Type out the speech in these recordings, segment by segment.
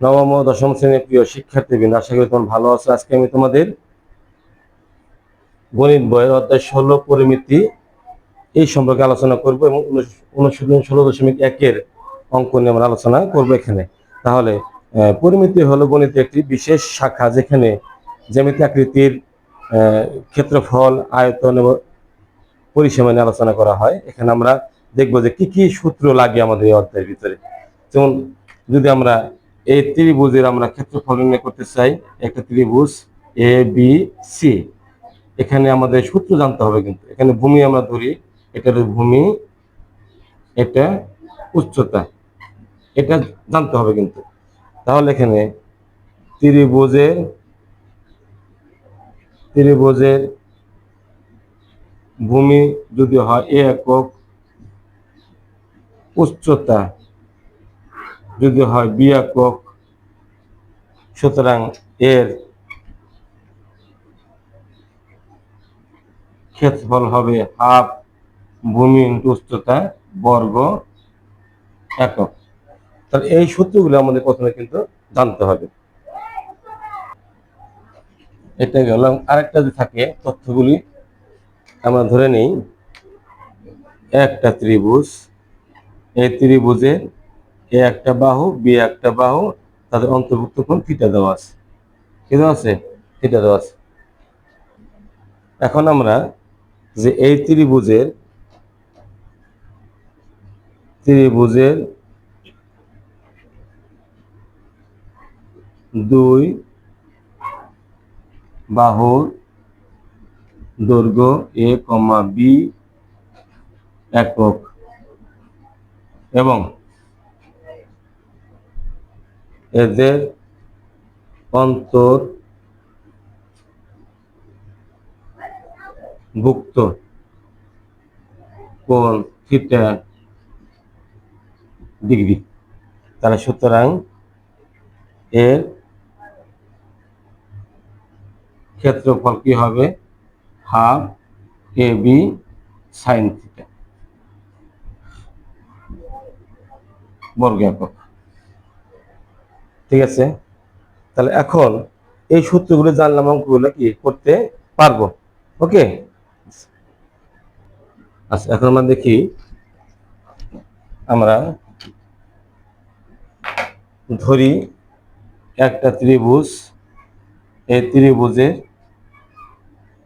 নবম ও দশম শ্রেণির প্রিয় শিক্ষার্থীবৃন্দ, আশা করি তোমার ভালো আছো। আজকে আমি তোমাদের গণিত বইয়ের অধ্যায় ষোলো পরিমিতি এই সম্পর্কে আলোচনা করব এবং অনুশীলন ষোলো দশমিক একের অঙ্ক নিয়ে আমরা আলোচনা করব এখানে। তাহলে পরিমিতি হলো গণিতের একটি বিশেষ শাখা যেখানে জ্যামিতি আকৃতির ক্ষেত্রফল, আয়তন এবং পরিসীমা নিয়ে আলোচনা করা হয়। এখানে আমরা দেখব যে কি কি সূত্র লাগে আমাদের এই অধ্যায়ের ভিতরে। যেমন যদি আমরা এই ত্রিভুজের আমরা ক্ষেত্রফল নির্ণয় করতে চাই। একটা ত্রিভুজ এ বি সি এখানে আমাদের সূত্র জানতে হবে কিন্তু। এখানে ভূমি আমরা ধরি। এটা হলো ভূমি, এটা উচ্চতা। এটা জানতে হবে কিন্তু। তাহলে এখানে ত্রিভুজের ত্রিভুজের ভূমি যদি হয় এ একক উচ্চতা যদি হয় বি একক সুতরাং এর ক্ষেত্রফল হবে হাফ ভূমি উচ্চতা বর্গ একক। তাহলে এই সূত্রগুলো আমাদের প্রথমে কিন্তু জানতে হবে। এটা গেল, আরেকটা যে থাকে, তথ্যগুলি আমরা ধরে নেই। একটা ত্রিভুজ, এই ত্রিভুজে এ একটা বাহু, বি একটা বাহু, তাদের অন্তর্ভুক্ত কোণ থিটা দেওয়া আছে। কি দেওয়া আছে? থিটা দেওয়া আছে। এখন আমরা যে এই ত্রিভুজের ত্রিভুজের দুই বাহুর দৈর্ঘ্য এ কমা বি একক। এবং এদের অন্তর ভুক্ত। কোণ থিটা ডিগ্রি তাহলে সুতরাং এর ক্ষেত্রফল কি হবে? Half A B sine theta বর্গ একক ঠিক আছে? তাহলে এখন এই সূত্রগুলো জানলাম অঙ্কগুলো কি করতে পারব? ওকে? আচ্ছা এখন আমরা দেখি আমরা ধরি একটা ত্রিভুজ, এই ত্রিভুজের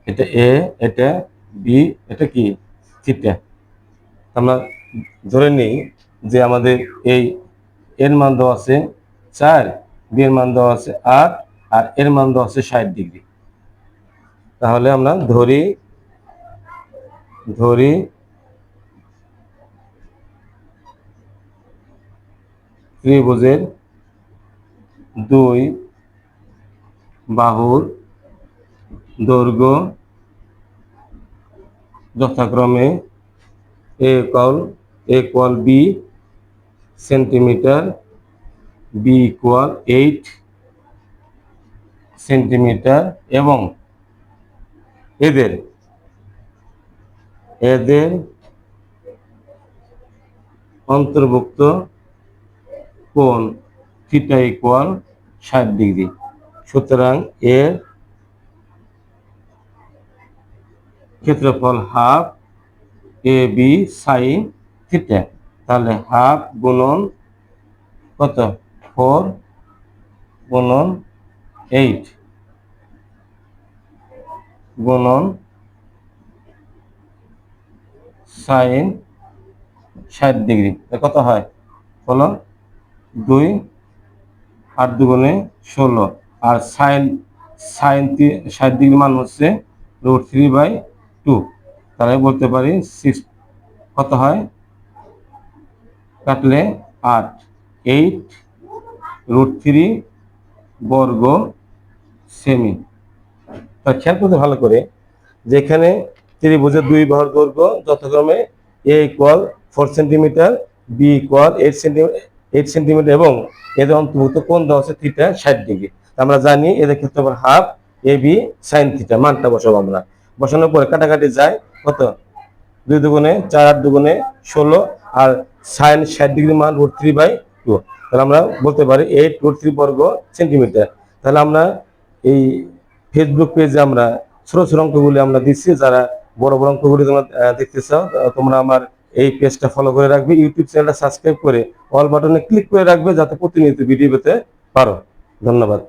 এটা এ, এটা বি, এটা কি? থিটা। আমরা ধরে নিই যে আমাদের এই এর মান দেওয়া আছে চার বি এর মান দেওয়া আছে আট, আর এর মান দেওয়া আছে ষাট ডিগ্রি। তাহলে আমরা ধরি ধরি ত্রিভুজের দুই বাহুর দৈর্ঘ্য যথাক্রমে A equal A equal B centimetre B equal eight centimetre এবং এদের এদের অন্তর্ভুক্ত কোণ থিটা ইকুয়াল ষাট ডিগ্রি সুতরাং এর ক্ষেত্রফল half A B sine theta তাহলে হাফ গুণন কত? ফোর গুণন এইট গুণন সাইন ষাট ডিগ্রি। কত হয়? হলো দুই আট দুগুণে ষোলো। আর সাইন সাইন ষাট ডিগ্রি মান হচ্ছে রুট থ্রি বাই টু। তাহলে বলতে পারি সিক্স, কত হয়? কাটলে আট। এইট রুট থ্রি, বর্গ, সেমি। তা খেয়াল করতে ভালো করে, যেখানে ত্রিভুজের দুই বাহুর দৈর্ঘ্য যথাক্রমে A equal four centimetre B equal eight centimetre eight centimetre এবং এদের অন্তর্ভুক্ত কোন আছে থিটা ষাট ডিগ্রি আমরা জানি এদের ক্ষেত্রফল half A B sine theta মানটা বসাবো আমরা। বসানোর পরে কাটাকাটি যায় কত? দুই দুগুণে চার আট দুগুণে ষোলো, আর সাইন ষাট ডিগ্রি মান রুট থ্রি বাই টু তাহলে আমরা বলতে পারি এইট রুট থ্রি বর্গ সেন্টিমিটার তাহলে আমরা এই ফেসবুক পেজে আমরা ছোট ছোট অঙ্কগুলি আমরা দিচ্ছি। যারা বড় বড় অঙ্কগুলি তোমরা দেখতে চাও তোমরা আমার এই পেজটা ফলো করে রাখবে। ইউটিউব চ্যানেলটা সাবস্ক্রাইব করে অল বাটনে ক্লিক করে রাখবে যাতে প্রতিনিয়ত ভিডিও পেতে পারো। ধন্যবাদ।